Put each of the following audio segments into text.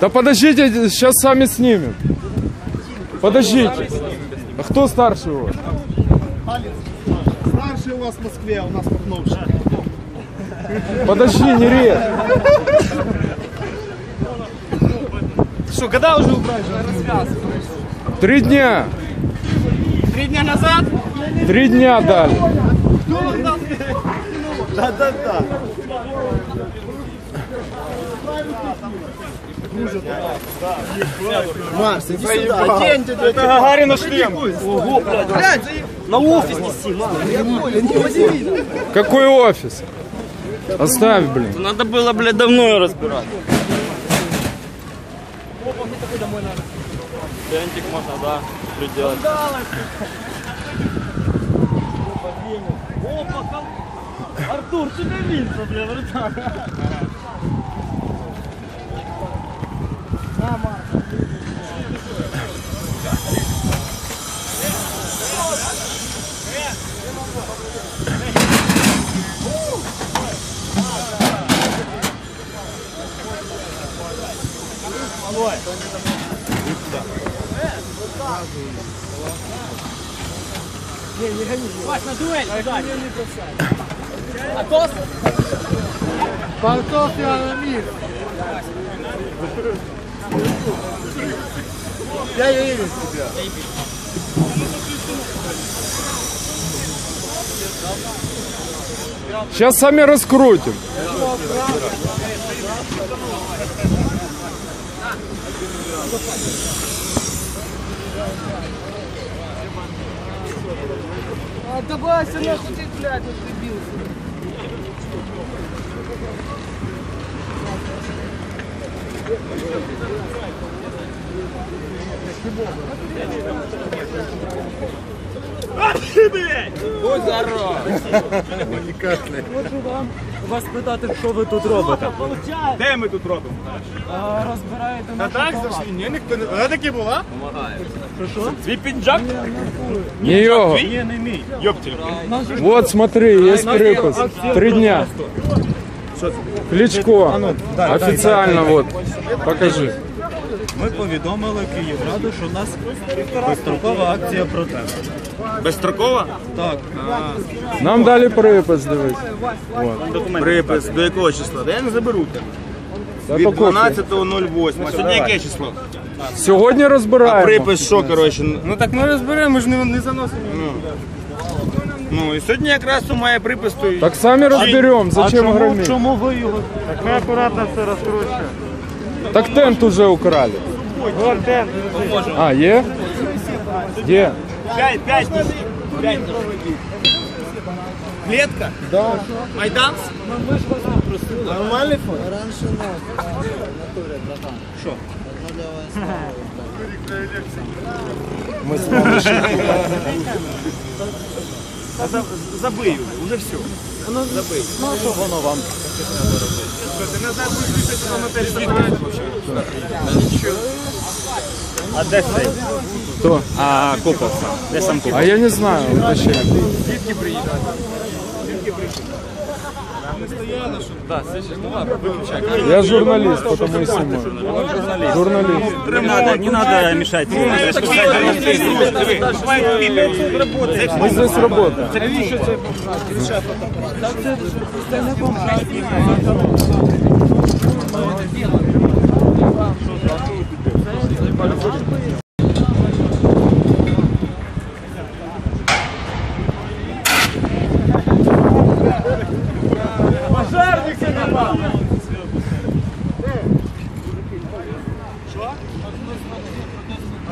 Да подождите, сейчас сами снимем. Подождите. А кто старше его? Старший у вас в Москве, а у нас Пахновший. Подожди, не режь. Что, когда уже убрать? Три дня. Три дня назад? Три дня дали. Да-да-да. Марс, иди сюда, одень дядя. Это Гагарина шлем. Ого, блядь. Блядь, на офис неси. Какой офис? Оставь, блин. Надо было, блядь, давно ее разбирать. Лентик можно, да, приделать. Артур, тебе видно, бля, братан. Портов я на мир. Я не вижу тебя. Сейчас сами раскрутим. А давай, сынок, иди, блядь, вот дебился Вас питати, що ви тут робите? Де ми тут робимо? Розбираєте Та так зайшли? Ні, ніхто не... Вона таки була? Твій піджак? Не його. Ні, не мій. Йоптіль. Вот смотри, есть припас. Три дня. Кличко. Официально вот. Покажи. Ми повідомили Київраду, що у нас безстрокова акція протесту. Безстрокова? Так, Нам дали припас, дивись. Припис. До якого числа? Да я не заберу тебе. Від 12.08. Сьогодні яке число? Сьогодні А розбираємо. припис що, коротше? Ну так ми розберемо, ми ж не, не заносимо. Ну. ну і сьогодні якраз то має припис, то Так самі розберемо, зачем громить? чому ви його? Ми акуратно все розкручуємо. Так тент уже украли. А, є? Де? П'ять, п'ять, п'ять. Клетка? Да. Майданс? Нормальний фон? Забий, уже все. Воно. Ну що воно вам? Назад А де цей? Хто? А Копов. Де сам Копов? А я не знаю. Звідки приїхав? Звідки прийшов? Я журналист, потому и снимаю. Журналист. Не надо, не надо мешать. Мы здесь работаем.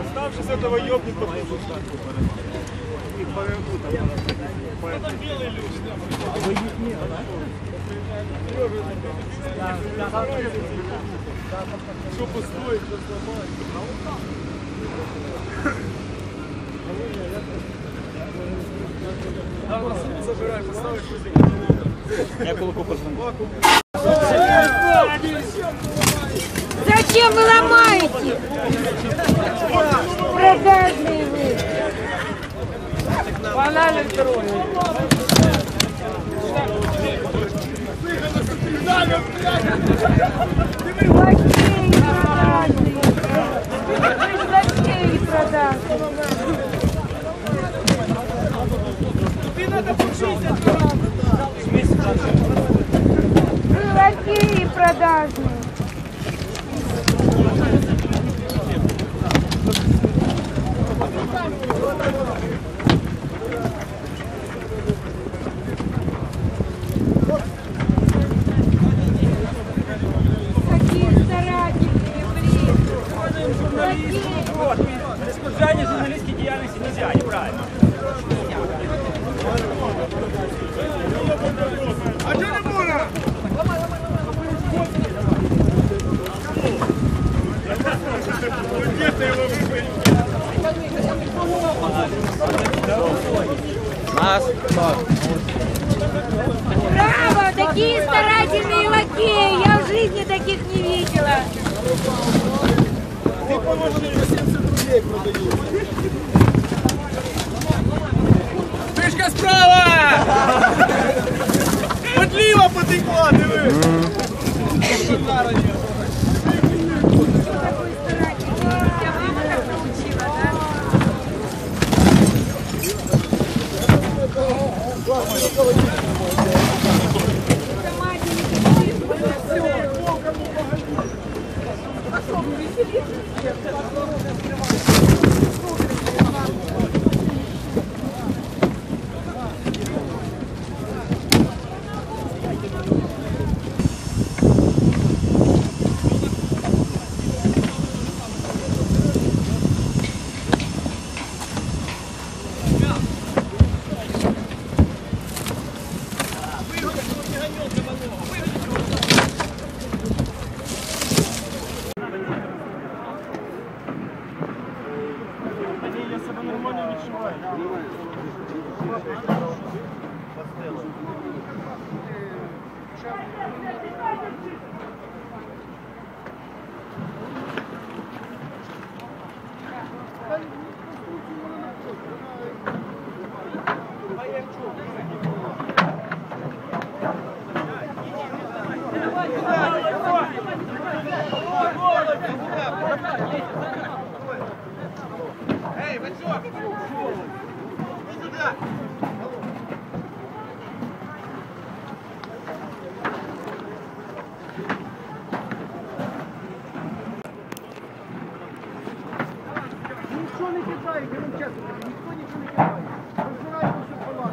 Оставшись этого ёбника Все пустое, все сломали. Забирай, поставишь Я коли Купов Зачем вы ломаете? Продажные вы. Банально здоровье. Плохие продажные. Вы плохие продажные. Тишка справа! Подліва потекла, диви! Такой старательный. Тебя мама так научила, да? Это матери такие, всё. Я себе Эй, вы! Нічого не кидає, Геронченко, ніхто нічого не кидає. Розбирай по.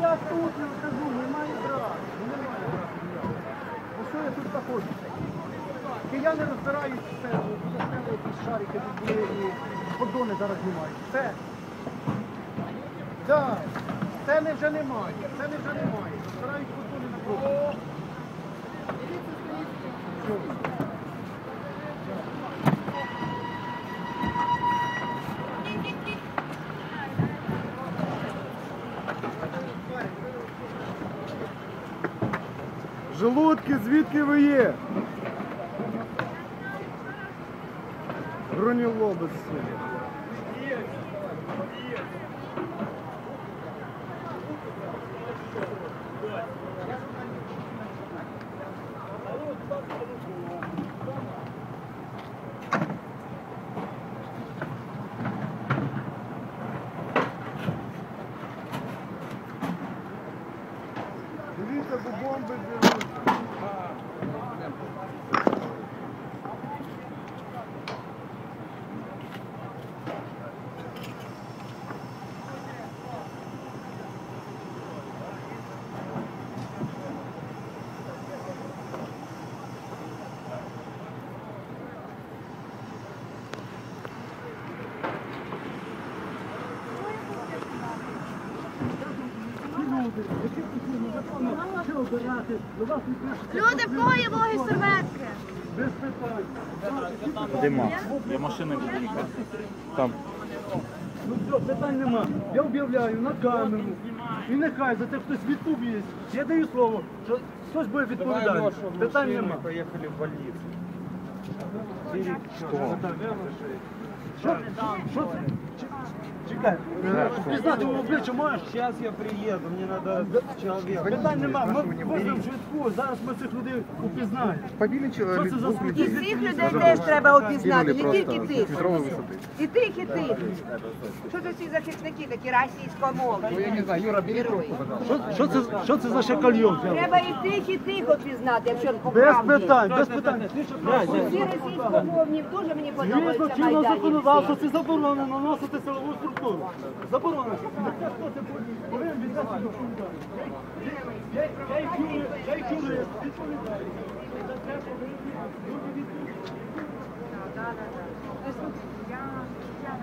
Я тут, Кияни розбирають все, застели якісь шарики, тут були і кордони зараз знімають. Все. Так, це не вже немає, це не вже немає. Розбирають кордони на кругу. Желудки, звідки ви є? Бронелоби Люди, в кого є вологі серветки? Дима. Я машини буду Там. Ну все, питань нема. Я об'являю на камеру. І нехай за це хтось є. Я даю слово, що хтось буде відповідати. Питань нема. Поїхали в больницю. Що? Що це? Чи- Чекай, впізнати в обличчя можеш? Зараз я приїду, мені треба чоловік. Питань нема, ми визвемо швидку, зараз ми цих людей упізнаємо. Побили Що це за І людей. цих людей теж треба опізнати, не тільки тих. І тих, і тих. Що це всі захисники такі російськомовні? Ну, я не знаю, Юра, бери трубку. Що, що, це, що це за шакальйон? Треба і тих, і тих опізнати, якщо по Без правді. питань, без питань. Всі російськомовні дуже мені Згідно подобаються чинного Майдані. законодавства це заборонено наносити силову структуру сторону. Заборонено. Хто це повинен віддати до шумка? Я їх юри, я їх юри відповідаю. За це повинні люди відповідати. Я, я, я, я,